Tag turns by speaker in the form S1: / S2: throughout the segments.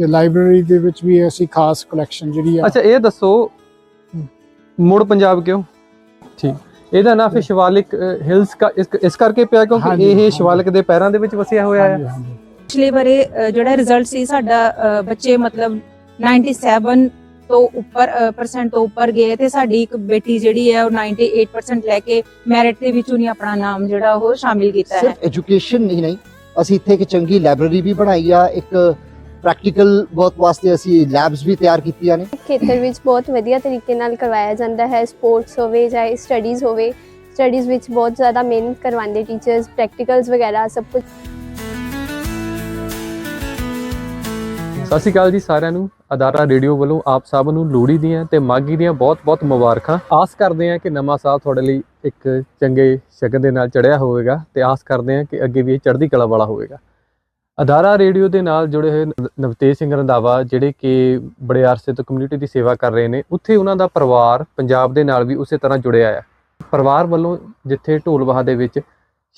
S1: ਤੇ ਲਾਇਬ੍ਰੇਰੀ ਦੇ ਵਿੱਚ ਵੀ ਅਸੀਂ ਖਾਸ ਕਲੈਕਸ਼ਨ ਜਿਹੜੀ ਆ
S2: ਅੱਛਾ ਇਹ ਦੱਸੋ ਮੁੜ ਪੰਜਾਬ ਕਿਉਂ? ਠੀਕ। ਇਹਦਾ ਨਾਂ ਫਿਰ ਸ਼ਿਵਾਲਿਕ ਹਿਲਸ ਕਾ ਇਸ- ਕਰਕੇ ਪਿਆ ਕਿਉਂਕਿ ਇਹ। ਸ਼ਿਵਾਲਿਕ ਦੇ ਪੈਰਾਂ ਦੇ ਵਿੱਚ ਵਸਿਆ ਹੋਇਆ ਹੈ।
S3: ਪਿਛਲੇ ਬਾਰੇ ਜਿਹੜਾ ਰਿਜ਼ਲਟ ਸੀ ਸਾਡਾ ਬੱਚੇ ਮਤਲਬ 97 ਤੋਂ ਉੱਪਰ ਪਰਸੈਂਟ ਤੋਂ ਉੱਪਰ ਗਏ ਤੇ ਸਾਡੀ ਇੱਕ ਬੇਟੀ ਜਿਹੜੀ ਹੈ ਉਹ 98% ਲੈ ਕੇ ਮੈਰਿਟ ਦੇ ਵਿੱਚ ਉਹਨੇ ਆਪਣਾ ਨਾਮ ਜਿਹੜਾ ਉਹ ਸ਼ਾਮਿਲ ਕੀਤਾ ਹੈ।
S4: ਸਿਰਫ ਐਜੂਕੇਸ਼ਨ ਨਹੀਂ ਨਹੀਂ। ਅਸੀਂ ਇੱਥੇ ਇੱਕ ਚੰਗੀ ਲਾਇਬ੍ਰੇਰੀ ਵੀ ਬਣਾਈ ਆ ਇੱਕ ਪ੍ਰੈਕਟੀਕਲ ਵਰਕ ਵਾਸਤੇ ਅਸੀਂ ਲੈਬਸ ਵੀ ਤਿਆਰ ਕੀਤੀਆਂ ਨੇ।
S5: ਖੇਤਰ ਵਿੱਚ ਬਹੁਤ ਵਧੀਆ ਤਰੀਕੇ ਨਾਲ ਕਰਵਾਇਆ ਜਾਂਦਾ ਹੈ ਸਪੋਰਟਸ ਹੋਵੇ ਜਾਂ ਸਟੱਡੀਜ਼ ਹੋਵੇ ਸਟੱਡੀਜ਼ ਵਿੱਚ ਬਹੁਤ ਜ਼ਿਆਦਾ ਮਿਹਨਤ ਕਰਵਾਉਂਦੇ ਟੀਚਰਸ ਪ੍ਰੈਕਟੀਕਲਸ ਵਗੈਰਾ ਸਭ ਕੁਝ
S2: ਸਤਿ ਸ਼੍ਰੀ ਅਕਾਲ ਜੀ ਸਾਰਿਆਂ ਨੂੰ। ਅਦਾਰਾ ਰੇਡੀਓ ਵੱਲੋਂ ਆਪ ਸਭ ਨੂੰ ਲੋਹੜੀ ਦੀਆਂ ਤੇ ਮਾਗੀ ਦੀਆਂ ਬਹੁਤ-ਬਹੁਤ ਮੁਬਾਰਕਾਂ। ਆਸ ਕਰਦੇ ਹਾਂ ਕਿ ਨਵਾਂ ਸਾਲ ਤੁਹਾਡੇ ਲਈ ਇੱਕ ਚੰਗੇ ਸ਼ਗਨ ਦੇ ਨਾਲ ਚੜਿਆ ਹੋਵੇਗਾ ਤੇ ਆਸ ਕਰਦੇ ਹਾਂ ਕਿ ਅੱਗੇ ਵੀ ਇਹ ਚੜ੍ਹਦੀ ਕਲਾ ਵਾਲਾ ਹੋਵੇਗਾ। ਅਦਾਰਾ ਰੇਡੀਓ ਦੇ ਨਾਲ ਜੁੜੇ ਹੋਏ ਨਵਤੇਜ ਸਿੰਘ ਰੰਧਾਵਾ, ਜਿਹੜੇ ਕਿ ਬੜੇ ਅਰਸੇ ਤੋਂ ਕਮਿਊਨਿਟੀ ਦੀ ਸੇਵਾ ਕਰ ਰਹੇ ਨੇ, ਉੱਥੇ ਉਹਨਾਂ ਦਾ ਪਰਿਵਾਰ ਪੰਜਾਬ ਦੇ ਨਾਲ ਵੀ ਉਸੇ ਤਰ੍ਹਾਂ ਜੁੜਿਆ ਹੈ ਪਰਿਵਾਰ ਵੱਲੋਂ ਜਿੱਥੇ ਢੋਲਵਾਹਾ ਦੇ ਵਿੱਚ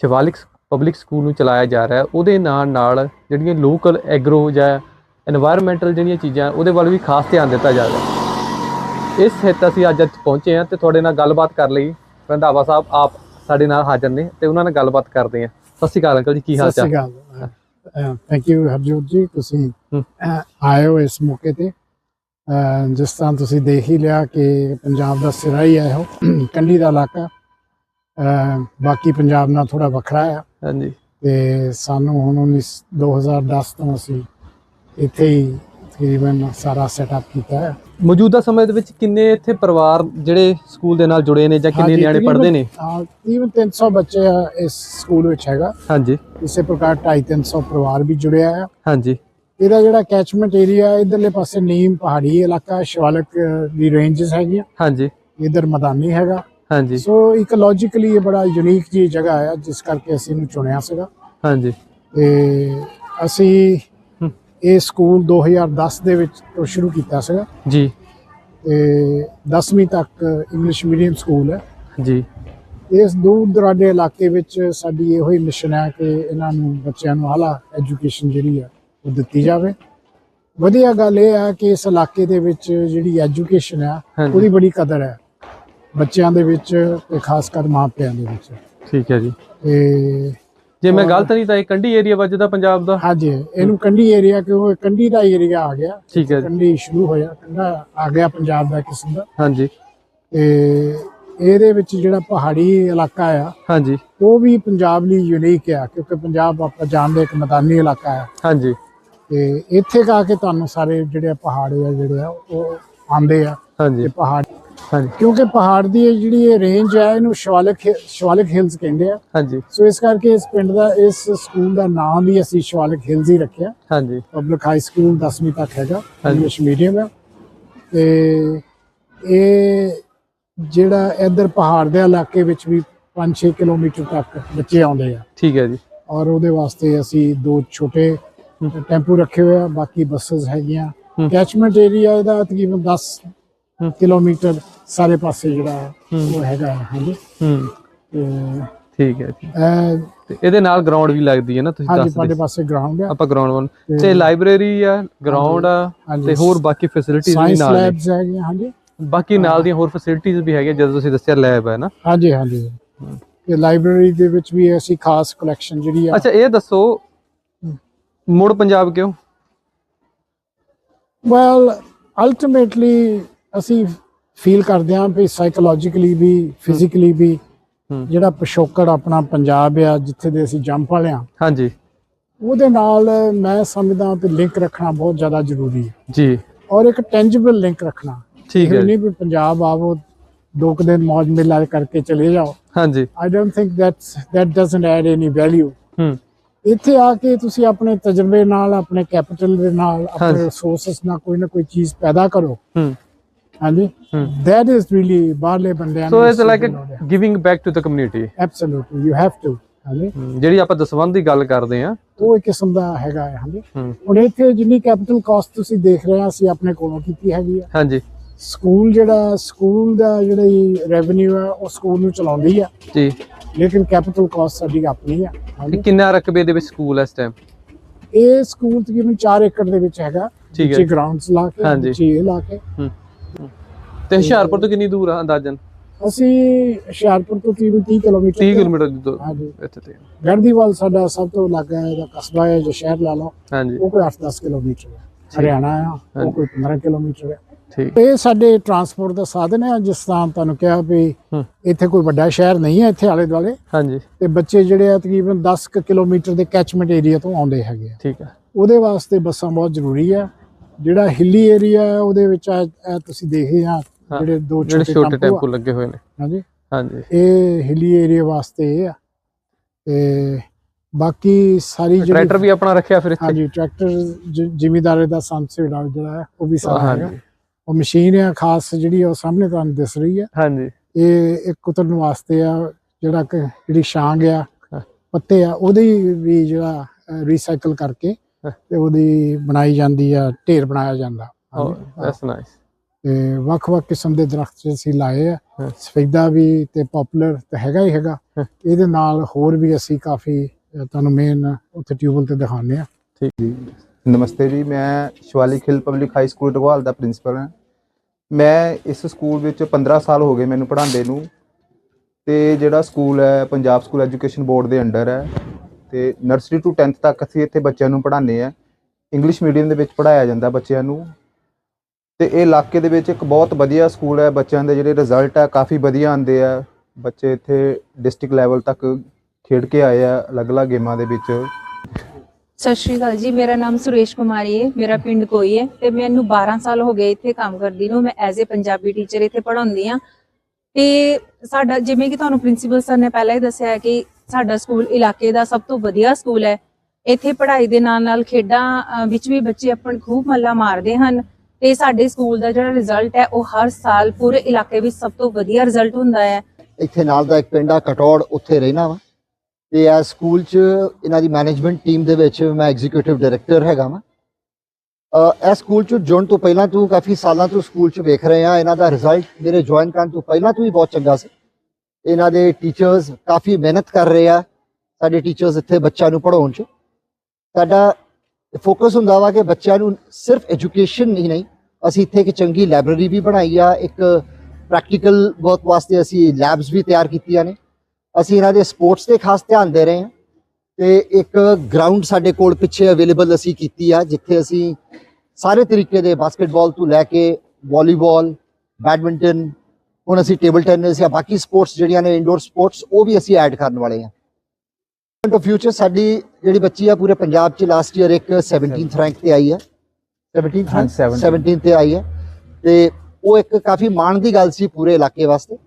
S2: ਸ਼ਿਵਾਲਿਕ ਪਬਲਿਕ ਸਕੂਲ ਨੂੰ ਚਲਾਇਆ ਜਾ ਰਿਹਾ, ਉਹਦੇ ਨਾਲ ਨਾਲ ਜਿਹੜੀਆਂ ਲੋਕਲ ਐਗਰੋ ਜਾਂ এনवायरमेंटਲ ਜਿਹੜੀਆਂ ਚੀਜ਼ਾਂ, ਉਹਦੇ ਵੱਲ ਵੀ ਖਾਸ ਧਿਆਨ ਦਿੱਤਾ ਜਾ ਰਿਹਾ। ਇਸ ਹਿੱਤ ਅਸੀਂ ਅੱਜ ਪਹੁੰਚੇ ਹਾਂ ਤੇ ਤੁਹਾਡੇ ਨਾਲ ਗੱਲਬਾਤ ਕਰ ਲਈ। ਰੰਧਾਵਾ ਸਾਹਿਬ, ਆਪ ਸਾਡੇ ਨਾਲ ਹਾਜ਼ਰ ਨੇ ਤੇ ਉਹਨਾਂ ਨਾਲ ਗੱਲਬਾਤ ਕਰਦੇ ਹਾਂ। ਸਤਿ ਸ਼੍ਰੀ ਅਕਾਲ ਅੰਕਲ ਜੀ, ਕੀ ਹਾਲ ਚਾਲ?
S1: ਸਤਿ ਸ਼੍ਰੀ ਅਕਾਲ। ਥੈਂਕ ਯੂ ਹਰਜੋਤ ਜੀ ਤੁਸੀਂ ਆਏ ਹੋ ਇਸ ਮੌਕੇ ਤੇ। ਜਿਸ ਤਰ੍ਹਾਂ ਤੁਸੀਂ ਦੇਖ ਹੀ ਲਿਆ ਕਿ ਪੰਜਾਬ ਦਾ ਸਿਰਾ ਹੀ ਹੈ ਉਹ ਕੰਢੀ ਦਾ ਇਲਾਕਾ। ਬਾਕੀ ਪੰਜਾਬ ਨਾਲ ਥੋੜਾ ਵੱਖਰਾ ਹੈ
S2: ਹਾਂਜੀ।
S1: ਤੇ ਸਾਨੂੰ ਹੁਣ 19 2010 ਤੋਂ ਅਸੀਂ ਇੱਥੇ ਹੀ ਤਕਰੀਬਨ ਸਾਰਾ ਸੈਟਅਪ ਕੀਤਾ ਹੈ।
S2: ਮੌਜੂਦਾ ਸਮੇਂ ਦੇ ਵਿੱਚ ਕਿੰਨੇ ਇੱਥੇ ਪਰਿਵਾਰ ਜਿਹੜੇ ਸਕੂਲ ਦੇ ਨਾਲ ਜੁੜੇ ਨੇ ਜਾਂ ਕਿੰਨੇ ਨਿਆਣੇ ਪੜ੍ਹਦੇ ਨੇ?
S1: ਤਕਰੀਬਨ 300 ਬੱਚੇ ਇਸ ਸਕੂਲ ਵਿੱਚ ਹੈਗਾ।
S2: ਹਾਂਜੀ।
S1: ਇਸੇ ਪ੍ਰਕਾਰ 250 300 ਪਰਿਵਾਰ ਵੀ ਜੁੜਿਆ ਹੈ
S2: ਹਾਂਜੀ।
S1: ਇਹਦਾ ਜਿਹੜਾ ਕੈਚਮੈਂਟ ਏਰੀਆ ਇਧਰਲੇ ਪਾਸੇ ਨੀਮ ਪਹਾੜੀ ਇਲਾਕਾ ਸ਼ਿਵਾਲਿਕ ਦੀ ਰੇਂਜਸ ਹੈਗੀਆਂ।
S2: ਹਾਂਜੀ।
S1: ਇਧਰ ਮੈਦਾਨੀ ਹੈਗਾ।
S2: ਹਾਂਜੀ।
S1: ਸੋ ਇਕੋਲੋਜੀਕਲੀ ਇਹ ਬੜਾ ਯੂਨੀਕ ਜੀ ਜਗ੍ਹਾ ਹੈ ਜਿਸ ਕਰਕੇ ਅਸੀਂ ਇਹਨੂੰ ਚੁਣਿਆ ਸੀਗਾ।
S2: ਹਾਂਜੀ।
S1: ਤੇ ਅਸੀਂ। ਇਹ ਸਕੂਲ 2010 ਦੇ ਵਿੱਚ ਤੋਂ ਸ਼ੁਰੂ ਕੀਤਾ ਸੀਗਾ।
S2: ਜੀ।
S1: ਤੇ 10ਵੀਂ ਤੱਕ ਇੰਗਲਿਸ਼ ਮੀਡੀਅਮ ਸਕੂਲ ਹੈ।
S2: ਜੀ।
S1: ਇਸ ਦੂਰ ਦਰਾਡੇ ਇਲਾਕੇ ਵਿੱਚ ਸਾਡੀ ਇਹੋ ਹੀ ਮਿਸ਼ਨ ਹੈ ਕਿ ਇਹਨਾਂ ਨੂੰ ਬੱਚਿਆਂ ਨੂੰ ਆਲਾ ਐਜੂਕੇਸ਼ਨ ਜਿਹੜੀ ਹੈ ਉਹ ਦਿੱਤੀ ਜਾਵੇ। ਵਧੀਆ ਗੱਲ ਇਹ ਹੈ ਕਿ ਇਸ ਇਲਾਕੇ ਦੇ ਵਿੱਚ ਜਿਹੜੀ ਐਜੂਕੇਸ਼ਨ ਹੈ। ਉਹਦੀ ਬੜੀ ਕਦਰ ਹੈ ਬੱਚਿਆਂ ਦੇ ਵਿੱਚ ਤੇ ਖਾਸ ਕਰ ਮਾਪਿਆਂ ਦੇ ਵਿੱਚ।
S2: ਠੀਕ ਹੈ ਜੀ।
S1: ਤੇ
S2: ਜੇ ਮੈਂ ਗਲਤ ਨਹੀਂ ਤਾਂ ਇਹ ਕੰਢੀ ਏਰੀਆ ਵੱਜਦਾ ਪੰਜਾਬ ਦਾ।
S1: ਹਾਂਜੀ ਇਹਨੂੰ ਕੰਢੀ ਏਰੀਆ ਕਿਉਂ ਇਹ ਕੰਢੀ ਦਾ ਏਰੀਆ ਆ ਗਿਆ।
S2: ਠੀਕ ਹੈ ਜੀ।
S1: ਕੰਢੀ ਸ਼ੁਰੂ ਹੋਇਆ ਕੰਢਾ ਆ ਗਿਆ ਪੰਜਾਬ ਦਾ ਕਿਸਮ ਦਾ।
S2: ਹਾਂਜੀ।
S1: ਤੇ ਇਹਦੇ ਵਿੱਚ ਜਿਹੜਾ ਪਹਾੜੀ ਇਲਾਕਾ ਆ
S2: ਹਾਂਜੀ।
S1: ਉਹ ਵੀ ਪੰਜਾਬ ਲਈ ਯੂਨੀਕ ਆ ਕਿਉਂਕਿ ਪੰਜਾਬ ਆਪਾਂ ਜਾਣਦੇ ਇੱਕ ਮੈਦਾਨੀ ਇਲਾਕਾ ਹੈ
S2: ਹਾਂਜੀ।
S1: ਤੇ ਇੱਥੇ ਕਾ ਕੇ ਤੁਹਾਨੂੰ ਸਾਰੇ ਜਿਹੜੇ ਪਹਾੜ ਆ ਜਿਹੜੇ ਆ ਉਹ ਆਉਂਦੇ ਆ।
S2: ਹਾਂਜੀ।
S1: ਪਹਾੜ
S2: ਹਾਂਜੀ।
S1: ਕਿਉਂਕਿ ਪਹਾੜ ਦੀ ਇਹ ਜਿਹੜੀ ਇਹ ਰੇਂਜ ਹੈ ਇਹਨੂੰ ਸ਼ਿਵਾਲਿਕ ਸ਼ਿਵਾਲਿਕ ਹਿਲਸ ਕਹਿੰਦੇ ਆ।
S2: ਹਾਂਜੀ।
S1: ਸੋ ਇਸ ਕਰਕੇ ਇਸ ਪਿੰਡ ਦਾ ਇਸ ਸਕੂਲ ਦਾ ਨਾਮ ਵੀ ਅਸੀਂ ਸ਼ਿਵਾਲਿਕ ਹਿਲਸ ਹੀ ਰੱਖਿਆ।
S2: ਹਾਂਜੀ।
S1: ਪਬਲਿਕ ਹਾਈ ਸਕੂਲ 10ਵੀਂ ਤੱਕ ਹੈਗਾ। ਇੰਗਲਿਸ਼ ਮੀਡੀਅਮ ਹੈ ਤੇ ਇਹ ਜਿਹੜਾ ਇਧਰ ਪਹਾੜ ਦੇ ਇਲਾਕੇ ਵਿੱਚ ਵੀ 5-6 ਕਿਲੋਮੀਟਰ ਤੱਕ ਬੱਚੇ ਆਉਂਦੇ ਆ।
S2: ਠੀਕ ਹੈ ਜੀ।
S1: ਔਰ ਉਹਦੇ ਵਾਸਤੇ ਅਸੀਂ ਦੋ ਛੋਟੇ ਟੈਂਪੂ ਰੱਖੇ ਹੋਏ ਆ ਬਾਕੀ ਬੱਸਸ ਹੈਗੀਆਂ। ਕੈਚਮੈਂਟ ਏਰੀਆ ਇਹਦਾ ਤਕਰੀਬਨ 10
S2: ਹੂੰ।
S1: ਕਿਲੋਮੀਟਰ ਸਾਰੇ ਪਾਸੇ ਜਿਹੜਾ। ਉਹ ਹੈਗਾ ਹਾਂਜੀ।
S2: ਹੂੰ। ਠੀਕ ਹੈ ਜੀ। ਤੇ ਇਹਦੇ ਨਾਲ ਗਰਾਊਂਡ ਵੀ ਲੱਗਦੀ ਹੈ ਨਾ ਤੁਸੀਂ ਦੱਸ
S1: ਸਾਡੇ ਪਾਸੇ ਗਰਾਊਂਡ ਹੈ
S2: ਆਪਾਂ ਗਰਾਊਂਡ ਵੱਲ
S1: ਤੇ-
S2: ਲਾਇਬ੍ਰੇਰੀ ਆ ਗਰਾਊਂਡ ਆ। ਤੇ ਹੋਰ ਬਾਕੀ ਫੈਸਿਲਿਟੀਜ਼ ਵੀ ਨਾਲ
S1: ਲੈਬਸ ਹੈਗੀਆਂ ਹਾਂਜੀ।
S2: ਬਾਕੀ ਨਾਲ ਦੀਆਂ ਹੋਰ ਫੈਸਿਲਿਟੀਜ਼ ਵੀ ਹੈਗੀਆਂ ਜਦੋਂ ਤੁਸੀਂ ਦੱਸਿਆ ਲੈਬ ਹੈ ਨਾ।
S1: ਹਾਂਜੀ ਹਾਂਜੀ। ਤੇ ਲਾਇਬ੍ਰੇਰੀ ਦੇ ਵਿੱਚ ਵੀ ਅਸੀਂ ਖਾਸ ਕਲੈਕਸ਼ਨ ਜਿਹੜੀ ਆ
S2: ਅੱਛਾ ਇਹ ਦੱਸੋ ਮੁੜ ਪੰਜਾਬ ਕਿਉਂ?
S1: ਵੈਲ ਅਲਟੀਮੇਟਲੀ ਅਸੀਂ ਫੀਲ ਕਰਦੇ ਹਾਂ ਵੀ ਸਾਈਕੋਲੋਜੀਕਲੀ ਵੀ ਫਿਜ਼ੀਕਲੀ ਵੀ। ਜਿਹੜਾ ਪਿਛੋਕੜ ਆਪਣਾ ਪੰਜਾਬ ਆ ਜਿੱਥੇ ਦੇ ਅਸੀਂ ਜੰਮ ਵਾਲੇ ਹਾਂ
S2: ਹਾਂਜੀ।
S1: ਉਹਦੇ ਨਾਲ ਮੈਂ ਸਮਝਦਾ ਕਿ ਲਿੰਕ ਰੱਖਣਾ ਬਹੁਤ ਜ਼ਿਆਦਾ ਜ਼ਰੂਰੀ ਹੈ।
S2: ਜੀ।
S1: ਔਰ ਇੱਕ ਟੈਂਜੀਬਲ ਲਿੰਕ ਰੱਖਣਾ।
S2: ਠੀਕ ਹੈ
S1: ਨਹੀਂ ਵੀ ਪੰਜਾਬ ਆਵੋ ਦੋ ਕੁ ਦਿਨ ਮौज ਮੇਲਾ ਕਰਕੇ ਚਲੇ ਜਾਓ।
S2: ਹਾਂਜੀ।
S1: I don't think that's that doesn't add any value
S2: ਹੂੰ।
S1: ਇੱਥੇ ਆ ਕੇ ਤੁਸੀਂ ਆਪਣੇ ਤਜਰਬੇ ਨਾਲ ਆਪਣੇ ਕੈਪੀਟਲ ਦੇ ਨਾਲ। ਆਪਣੇ ਰਿਸੋਰਸਸ ਨਾਲ ਕੋਈ ਨਾ ਕੋਈ ਚੀਜ਼ ਪੈਦਾ ਕਰੋ।
S2: ਹੂੰ।
S1: ਹਾਂਜੀ। that is really ਬਾਹਰਲੇ ਬੰਦਿਆਂ
S2: so it's like giving back to the community
S1: absolutely you have to ਹਾਂਜੀ।
S2: ਜਿਹੜੀ ਆਪਾਂ ਦਸਵੰਧ ਦੀ ਗੱਲ ਕਰਦੇ ਆ
S1: ਉਹ ਇੱਕ ਕਿਸਮ ਦਾ ਹੈਗਾ ਹੈ ਹਾਂਜੀ। ਹੁਣ ਇੱਥੇ ਜਿੰਨੀ ਕੈਪੀਟਲ ਕਾਸਟ ਤੁਸੀਂ ਦੇਖ ਰਹੇ ਆ ਅਸੀਂ ਆਪਣੇ ਕੋਲੋਂ ਕੀਤੀ ਹੈਗੀ ਆ।
S2: ਹਾਂਜੀ।
S1: ਸਕੂਲ ਜਿਹੜਾ ਸਕੂਲ ਦਾ ਜਿਹੜੀ ਰੈਵਨਿਊ ਹੈ ਉਹ ਸਕੂਲ ਨੂੰ ਚਲਾਉਂਦੀ ਆ।
S2: ਜੀ।
S1: ਲੇਕਿਨ ਕੈਪੀਟਲ ਕਾਸਟ ਸਾਡੀ ਆਪਣੀ ਆ ਹਾਂਜੀ।
S2: ਕਿੰਨਾ ਰਕਬੇ ਦੇ ਵਿੱਚ ਸਕੂਲ ਹੈ ਇਸ ਟਾਈਮ
S1: ਇਹ ਸਕੂਲ ਤਕਰੀਬਨ 4 ਏਕੜ ਦੇ ਵਿੱਚ ਹੈਗਾ।
S2: ਠੀਕ ਹੈ।
S1: ਗਰਾਊਂਡਸ ਲਾ ਕੇ
S2: ਹਾਂਜੀ।
S1: ਇਹ ਲਾ ਕੇ।
S2: ਤੇ ਹੁਸ਼ਿਆਰਪੁਰ ਤੋਂ ਕਿੰਨੀ ਦੂਰ ਆ ਅੰਦਾਜ਼ਨ?
S1: ਅਸੀਂ ਹੁਸ਼ਿਆਰਪੁਰ ਤੋਂ ਤਕਰੀਬਨ 30 ਕਿਲੋਮੀਟਰ
S2: 30 ਕਿਲੋਮੀਟਰ ਦੀ ਦੂਰ।
S1: ਹਾਂਜੀ।
S2: ਇੱਥੇ ਤੇ।
S1: ਗੜਦੀਵਾਲ ਸਾਡਾ ਸਭ ਤੋਂ ਲੱਗਾ ਹੈ ਕਸਬਾ ਹੈ ਜੋ ਸ਼ਹਿਰ ਲਾ ਲਓ।
S2: ਹਾਂਜੀ।
S1: ਉਹ ਕੋਈ 8-10 ਕਿਲੋਮੀਟਰ ਹੈ। ਹਰਿਆਣਾ ਆ। ਉਹ ਕੋਈ 15 ਕਿਲੋਮੀਟਰ ਹੈ।
S2: ਠੀਕ।
S1: ਇਹ ਸਾਡੇ ਟਰਾਂਸਪੋਰਟ ਦਾ ਸਾਧਨ ਹੈ ਜਿਸ ਤਰ੍ਹਾਂ ਤੁਹਾਨੂੰ ਕਿਹਾ ਵੀ। ਇੱਥੇ ਕੋਈ ਵੱਡਾ ਸ਼ਹਿਰ ਨਹੀਂ ਹੈ ਇੱਥੇ ਆਲੇ ਦੁਆਲੇ।
S2: ਹਾਂਜੀ।
S1: ਤੇ ਬੱਚੇ ਜਿਹੜੇ ਆ ਤਕਰੀਬਨ 10 ਕੁ ਕਿਲੋਮੀਟਰ ਦੇ ਕੈਚਮੈਂਟ ਏਰੀਆ ਤੋਂ ਆਉਂਦੇ ਹੈਗੇ ਆ।
S2: ਠੀਕ ਹੈ
S1: ਉਹਦੇ ਵਾਸਤੇ ਬੱਸਾਂ ਬਹੁਤ ਜ਼ਰੂਰੀ ਆ। ਜਿਹੜਾ ਹਿੱਲੀ ਏਰੀਆ ਹੈ ਉਹਦੇ ਵਿੱਚ ਤੁਸੀਂ ਦੇਖੇ ਆ ਜਿਹੜੇ ਦੋ ਛੋਟੇ
S2: ਛੋਟੇ
S1: ਟੈਂਪੂ ਆ।
S2: ਲੱਗੇ ਹੋਏ ਨੇ।
S1: ਹਾਂਜੀ।
S2: ਹਾਂਜੀ।
S1: ਇਹ ਹਿੱਲੀ ਏਰੀਆ ਵਾਸਤੇ ਇਹ ਆ। ਤੇ ਬਾਕੀ ਸਾਰੀ ਜਿਹੜੀ
S2: ਟਰੈਕਟਰ ਵੀ ਆਪਣਾ ਰੱਖਿਆ ਫਿਰ ਇੱਥੇ?
S1: ਹਾਂਜੀ ਟਰੈਕਟਰ ਜ਼ਿਮੀਦਾਰੇ ਦਾ ਸੰਸੇੜਾ ਜਿਹੜਾ ਹੈ ਉਹ ਵੀ ਸਾਰਾ ਹੈਗਾ। ਉਹ ਮਸ਼ੀਨ ਆ ਖਾਸ ਜਿਹੜੀ ਉਹ ਸਾਹਮਣੇ ਤੁਹਾਨੂੰ ਦਿਸ ਰਹੀ ਹੈ
S2: ਹਾਂਜੀ।
S1: ਇਹ ਇੱਕ ਉਤਰਨ ਵਾਸਤੇ ਆ ਜਿਹੜਾ ਕਿ ਜਿਹੜੀ ਛਾਂਗ ਆ
S2: ਹਾਂ।
S1: ਪੱਤੇ ਆ ਉਹਦੀ ਵੀ ਜਿਹੜਾ ਰੀਸਾਈਕਲ ਕਰਕੇ
S2: ਹਾਂ।
S1: ਤੇ ਉਹਦੀ ਬਣਾਈ ਜਾਂਦੀ ਆ ਢੇਰ ਬਣਾਇਆ ਜਾਂਦਾ। ਹਾਂਜੀ।
S2: ਦੈਟਸ ਨਾਈਸ
S1: ਤੇ ਵੱਖ-ਵੱਖ ਕਿਸਮ ਦੇ ਦਰਖਤ ਅਸੀਂ ਲਾਏ ਆ
S2: ਹਾਂ।
S1: ਸਫੈਦਾ ਵੀ ਤੇ ਪਪੂਲਰ ਤੇ ਹੈਗਾ ਹੀ ਹੈਗਾ। ਇਹਦੇ ਨਾਲ ਹੋਰ ਵੀ ਅਸੀਂ ਕਾਫੀ ਤੁਹਾਨੂੰ ਮੇਨ ਉੱਥੇ ਟਿਊਬਲ ਤੇ ਦਿਖਾਉਂਦੇ ਆ।
S6: ਨਮਸਤੇ ਜੀ ਮੈਂ Shivalik hill public high school Dhagwal ਦਾ ਪ੍ਰਿੰਸੀਪਲ ਹਾਂ। ਮੈਂ ਇਸ ਸਕੂਲ ਵਿੱਚ 15 ਸਾਲ ਹੋ ਗਏ ਮੈਨੂੰ ਪੜ੍ਹਾਉਂਦੇ ਨੂੰ। ਤੇ ਜਿਹੜਾ ਸਕੂਲ ਹੈ ਪੰਜਾਬ ਸਕੂਲ ਐਜੂਕੇਸ਼ਨ ਬੋਰਡ ਦੇ ਅੰਡਰ ਹੈ। ਤੇ ਨਰਸਰੀ ਟੂ 10th ਤੱਕ ਅਸੀਂ ਇੱਥੇ ਬੱਚਿਆਂ ਨੂੰ ਪੜ੍ਹਾਉਂਦੇ ਆ। ਇੰਗਲਿਸ਼ ਮੀਡੀਅਮ ਦੇ ਵਿੱਚ ਪੜ੍ਹਾਇਆ ਜਾਂਦਾ ਬੱਚਿਆਂ ਨੂੰ। ਤੇ ਇਹ ਇਲਾਕੇ ਦੇ ਵਿੱਚ ਇੱਕ ਬਹੁਤ ਵਧੀਆ ਸਕੂਲ ਹੈ। ਬੱਚਿਆਂ ਦੇ ਜਿਹੜੇ ਰਿਜ਼ਲਟ ਆ, ਕਾਫੀ ਵਧੀਆ ਆਉਂਦੇ ਆ। ਬੱਚੇ ਇੱਥੇ ਡਿਸਟ੍ਰਿਕਟ ਲੈਵਲ ਤੱਕ ਖੇਡ ਕੇ ਆਏ ਆ, ਅਲੱਗ-ਅਲੱਗ ਗੇਮਾਂ ਦੇ ਵਿੱਚ।
S3: ਸਤਿ ਸ਼੍ਰੀ ਅਕਾਲ ਜੀ। ਮੇਰਾ ਨਾਮ ਸੁਰੇਸ਼ ਕੁਮਾਰੀ ਹੈ। ਮੇਰਾ ਪਿੰਡ ਕੋਈ ਹੈ ਤੇ ਮੈਨੂੰ 12 ਸਾਲ ਹੋ ਗਏ ਇੱਥੇ ਕੰਮ ਕਰਦੀ ਨੂੰ। ਮੈਂ ਐਜ਼ ਅ ਪੰਜਾਬੀ ਟੀਚਰ ਇੱਥੇ ਪੜ੍ਹਾਉਂਦੀ ਆ ਤੇ ਸਾਡਾ ਜਿਵੇਂ ਕਿ ਤੁਹਾਨੂੰ ਪ੍ਰਿੰਸੀਪਲ ਸਰ ਨੇ ਪਹਿਲਾਂ ਹੀ ਦੱਸਿਆ ਹੈ ਕਿ ਸਾਡਾ ਸਕੂਲ ਇਲਾਕੇ ਦਾ ਸਭ ਤੋਂ ਵਧੀਆ ਸਕੂਲ ਹੈ। ਇੱਥੇ ਪੜ੍ਹਾਈ ਦੇ ਨਾਲ ਨਾਲ ਖੇਡਾਂ ਵਿੱਚ ਵੀ ਬੱਚੇ ਆਪਣ ਖੂਬ ਮੱਲਾ ਮਾਰਦੇ ਹਨ। ਤੇ ਸਾਡੇ ਸਕੂਲ ਦਾ ਜਿਹੜਾ ਰਿਜ਼ਲਟ ਹੈ, ਉਹ ਹਰ ਸਾਲ ਪੂਰੇ ਇਲਾਕੇ ਵਿੱਚ ਸਭ ਤੋਂ ਵਧੀਆ ਰਿਜ਼ਲਟ ਹੁੰਦਾ ਹੈ।
S4: ਇੱਥੇ ਨਾਲ ਦਾ ਇੱਕ ਪਿੰਡ ਆ, ਕਟੌੜ, ਉੱਥੇ ਰਹਿਣਾ ਵਾ। ਤੇ ਇਹ ਸਕੂਲ 'ਚ ਇਹਨਾਂ ਦੀ ਮੈਨੇਜਮੈਂਟ ਟੀਮ ਦੇ ਵਿੱਚ ਮੈਂ ਐਗਜ਼ੀਕਿਊਟਿਵ ਡਾਇਰੈਕਟਰ ਹੈਗਾ ਵਾਂ। ਇਹ ਸਕੂਲ 'ਚ ਜੁੜਨ ਤੋਂ ਪਹਿਲਾਂ ਤੋਂ ਕਾਫੀ ਸਾਲਾਂ ਤੋਂ ਸਕੂਲ 'ਚ ਵੇਖ ਰਹੇ ਆ ਇਹਨਾਂ ਦਾ ਰਿਜ਼ਲਟ ਮੇਰੇ ਜੁਆਇਨ ਕਰਨ ਤੋਂ ਪਹਿਲਾਂ ਤੋਂ ਹੀ ਬਹੁਤ ਚੰਗਾ ਸੀ। ਇਹਨਾਂ ਦੇ ਟੀਚਰਸ ਕਾਫੀ ਮਿਹਨਤ ਕਰ ਰਹੇ ਆ। ਸਾਡੇ ਟੀਚਰਸ ਇੱਥੇ ਬੱਚਿਆਂ ਨੂੰ ਪੜ੍ਹਾਉਣ 'ਚ। ਸਾਡਾ ਫੋਕਸ ਹੁੰਦਾ ਵਾ ਕਿ ਬੱਚਿਆਂ ਨੂੰ ਸਿਰਫ ਐਜੂਕੇਸ਼ਨ ਹੀ ਨਹੀਂ। ਅਸੀਂ ਇੱਥੇ ਇੱਕ ਚੰਗੀ ਲਾਇਬ੍ਰੇਰੀ ਵੀ ਬਣਾਈ ਆ, ਇੱਕ ਪ੍ਰੈਕਟੀਕਲ ਵਰਕ ਵਾਸਤੇ ਅਸੀਂ ਲੈਬਸ ਵੀ ਤਿਆਰ ਕੀਤੀਆਂ ਨੇ। ਅਸੀਂ ਇਹਨਾਂ ਦੇ ਸਪੋਰਟਸ ਤੇ ਖਾਸ ਧਿਆਨ ਦੇ ਰਹੇ ਹਾਂ। ਤੇ ਇੱਕ ਗਰਾਊਂਡ ਸਾਡੇ ਕੋਲ ਪਿੱਛੇ ਅਵੇਲੇਬਲ ਅਸੀਂ ਕੀਤੀ ਆ, ਜਿੱਥੇ ਅਸੀਂ ਸਾਰੇ ਤਰੀਕੇ ਦੇ ਬਾਸਕਟਬਾਲ ਤੋਂ ਲੈ ਕੇ ਵਾਲੀਬਾਲ ਬੈਡਮਿੰਟਨ ਹੁਣ ਅਸੀਂ ਟੇਬਲ ਟੈਨਿਸ ਜਾਂ ਬਾਕੀ ਸਪੋਰਟਸ ਜਿਹੜੀਆਂ ਨੇ ਇਨਡੋਰ ਸਪੋਰਟਸ ਉਹ ਵੀ ਅਸੀਂ ਐਡ ਕਰਨ ਵਾਲੇ ਹਾਂ। ਆਫ ਫਿਊਚਰ ਸਾਡੀ ਜਿਹੜੀ ਬੱਚੀ ਆ ਪੂਰੇ ਪੰਜਾਬ 'ਚ ਲਾਸਟ ਈਅਰ ਇੱਕ 17th ਰੈਂਕ ਤੇ ਆਈ ਹੈ 17th rank? 17 ਤੇ ਆਈ ਹੈ ਤੇ ਉਹ ਇੱਕ ਕਾਫੀ ਮਾਣ ਦੀ ਗੱਲ ਸੀ ਪੂਰੇ ਇਲਾਕੇ ਵਾਸਤੇ।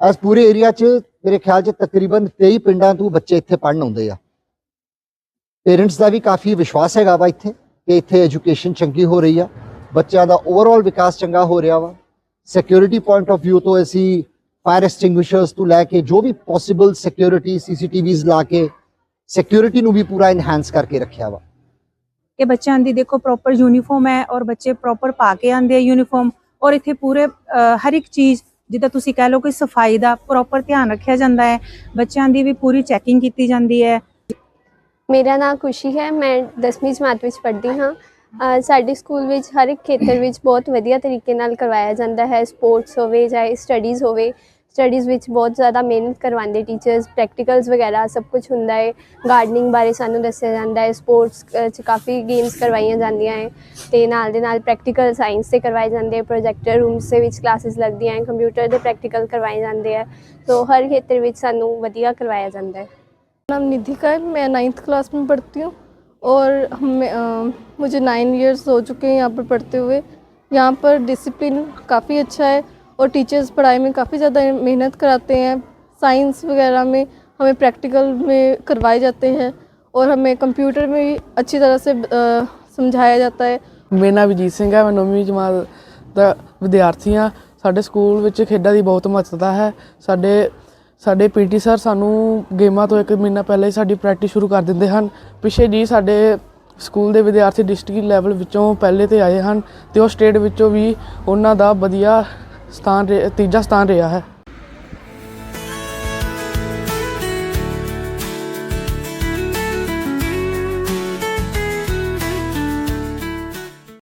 S4: ਇਸ ਪੂਰੇ ਏਰੀਆ 'ਚ ਮੇਰੇ ਖਿਆਲ 'ਚ ਤਕਰੀਬਨ 23 ਪਿੰਡਾਂ ਤੋਂ ਬੱਚੇ ਇੱਥੇ ਪੜ੍ਹਨ ਆਉਂਦੇ ਆ। ਪੇਰੈਂਟਸ ਦਾ ਵੀ ਕਾਫੀ ਵਿਸ਼ਵਾਸ ਹੈਗਾ ਵਾ ਇੱਥੇ ਕਿ ਇੱਥੇ ਐਜੂਕੇਸ਼ਨ ਚੰਗੀ ਹੋ ਰਹੀ ਆ। ਬੱਚਿਆਂ ਦਾ ਓਵਰਆਲ ਵਿਕਾਸ ਚੰਗਾ ਹੋ ਰਿਹਾ ਵਾ। ਸਿਕਿਉਰਿਟੀ ਪੁਆਇੰਟ ਆਫ View ਤੋਂ ਅਸੀਂ ਫਾਇਰ ਐਕਸਟਿੰਗੁਇਸ਼ਰਸ ਤੋਂ ਲੈ ਕੇ ਜੋ ਵੀ ਪੋਸੀਬਲ ਸਿਕਿਉਰਿਟੀ ਸੀਸੀਟੀਵੀਜ਼ ਲਾ ਕੇ ਸਿਕਿਉਰਿਟੀ ਨੂੰ ਵੀ ਪੂਰਾ ਇਨਹੈਂਸ ਕਰਕੇ ਰੱਖਿਆ ਵਾ।
S3: ਕਿ ਬੱਚਿਆਂ ਦੀ ਦੇਖੋ ਪ੍ਰੋਪਰ ਯੂਨੀਫਾਰਮ ਹੈ ਔਰ ਬੱਚੇ ਪ੍ਰੋਪਰ ਪਾ ਕੇ ਆਉਂਦੇ ਆ ਯੂਨੀਫਾਰਮ ਔਰ ਇੱਥੇ ਪੂਰੇ ਹਰ ਇੱਕ ਚੀਜ਼ ਜਿੱਦਾਂ ਤੁਸੀਂ ਕਹਿ ਲਓ ਕਿ ਸਫ਼ਾਈ ਦਾ ਪ੍ਰੋਪਰ ਧਿਆਨ ਰੱਖਿਆ ਜਾਂਦਾ ਹੈ ਬੱਚਿਆਂ ਦੀ ਵੀ ਪੂਰੀ ਚੈਕਿੰਗ ਕੀਤੀ ਜਾਂਦੀ ਹੈ।
S5: ਮੇਰਾ ਨਾਮ ਖੁਸ਼ੀ ਹੈ ਮੈਂ 10ਵੀਂ ਜਮਾਤ ਵਿੱਚ ਪੜ੍ਹਦੀ ਹਾਂ। ਸਾਡੇ ਸਕੂਲ ਵਿੱਚ ਹਰ ਇੱਕ ਖੇਤਰ ਵਿੱਚ ਬਹੁਤ ਵਧੀਆ ਤਰੀਕੇ ਨਾਲ ਕਰਵਾਇਆ ਜਾਂਦਾ ਹੈ ਸਪੋਰਟਸ ਹੋਵੇ ਚਾਹੇ ਸਟੱਡੀਜ਼ ਹੋਵੇ। ਸਟੱਡੀਜ਼ ਵਿੱਚ ਬਹੁਤ ਜ਼ਿਆਦਾ ਮਿਹਨਤ ਕਰਵਾਉਂਦੇ ਟੀਚਰਸ ਪ੍ਰੈਕਟੀਕਲਸ ਵਗੈਰਾ ਸਭ ਕੁਝ ਹੁੰਦਾ ਹੈ ਗਾਰਡਨਿੰਗ ਬਾਰੇ ਸਾਨੂੰ ਦੱਸਿਆ ਜਾਂਦਾ ਹੈ ਸਪੋਰਟਸ 'ਚ ਕਾਫੀ ਗੇਮਸ ਕਰਵਾਈਆਂ ਜਾਂਦੀਆਂ ਹੈ ਤੇ ਨਾਲ ਦੇ ਨਾਲ ਪ੍ਰੈਕਟੀਕਲ ਸਾਇੰਸ ਤੇ ਕਰਵਾਏ ਜਾਂਦੇ ਆ ਪ੍ਰੋਜੈਕਟਰ ਰੂਮਸ ਦੇ ਵਿੱਚ ਕਲਾਸਿਸ ਲੱਗਦੀਆਂ ਹੈ ਕੰਪਿਊਟਰ ਦੇ ਪ੍ਰੈਕਟੀਕਲ ਕਰਵਾਏ ਜਾਂਦੇ ਆ ਸੋ ਹਰ ਖੇਤਰ ਵਿੱਚ ਸਾਨੂੰ ਵਧੀਆ ਕਰਵਾਇਆ ਜਾਂਦਾ ਹੈ
S7: नाम निधिका है मैं नाइन्थ क्लास में पढ़ती हूँ और हमें अ, मुझे नाइन इयर्स हो चुके हैं यहाँ पर पढ़ते हुए यहाँ पर डिसिप्लिन काफ़ी अच्छा है और टीचर्स पढ़ाई में काफ़ी ज़्यादा मेहनत कराते हैं साइंस वगैरह में हमें प्रैक्टिकल में करवाए जाते हैं और हमें कंप्यूटर में भी अच्छी तरह से अ, समझाया जाता है
S8: ਮੇਰਾ ਨਾਮ ਵਿਜੀਤ ਸਿੰਘ ਹੈ ਮੈਂ ਨੌਵੀਂ ਜਮਾਤ ਦਾ ਵਿਦਿਆਰਥੀ ਹਾਂ ਸਾਡੇ ਸਕੂਲ ਵਿੱਚ ਖੇਡਾਂ ਦੀ ਬਹੁਤ ਮਹੱਤਤਾ ਹੈ ਸਾਡੇ ਸਾਡੇ ਪੀਟੀ ਸਰ ਸਾਨੂੰ ਗੇਮਾਂ ਤੋਂ ਇੱਕ ਮਹੀਨਾ ਪਹਿਲਾਂ ਹੀ ਸਾਡੀ ਪ੍ਰੈਕਟਿਸ ਸ਼ੁਰੂ ਕਰ ਦਿੰਦੇ ਹਨ ਪਿਛੇ ਜੀ ਸਾਡੇ ਸਕੂਲ ਦੇ ਵਿਦਿਆਰਥੀ ਡਿਸਟ੍ਰਿਕਟ ਲੈਵਲ ਵਿੱਚੋਂ ਪਹਿਲੇ ਤੇ ਆਏ ਹਨ ਤੇ ਉਹ ਸਟੇਟ ਵਿੱਚੋਂ ਵੀ ਉਹਨਾਂ ਦਾ ਵਧੀਆ ਸਥਾਨ ਰਿਹਾ- ਤੀਜਾ ਸਥਾਨ ਰਿਹਾ ਹੈ।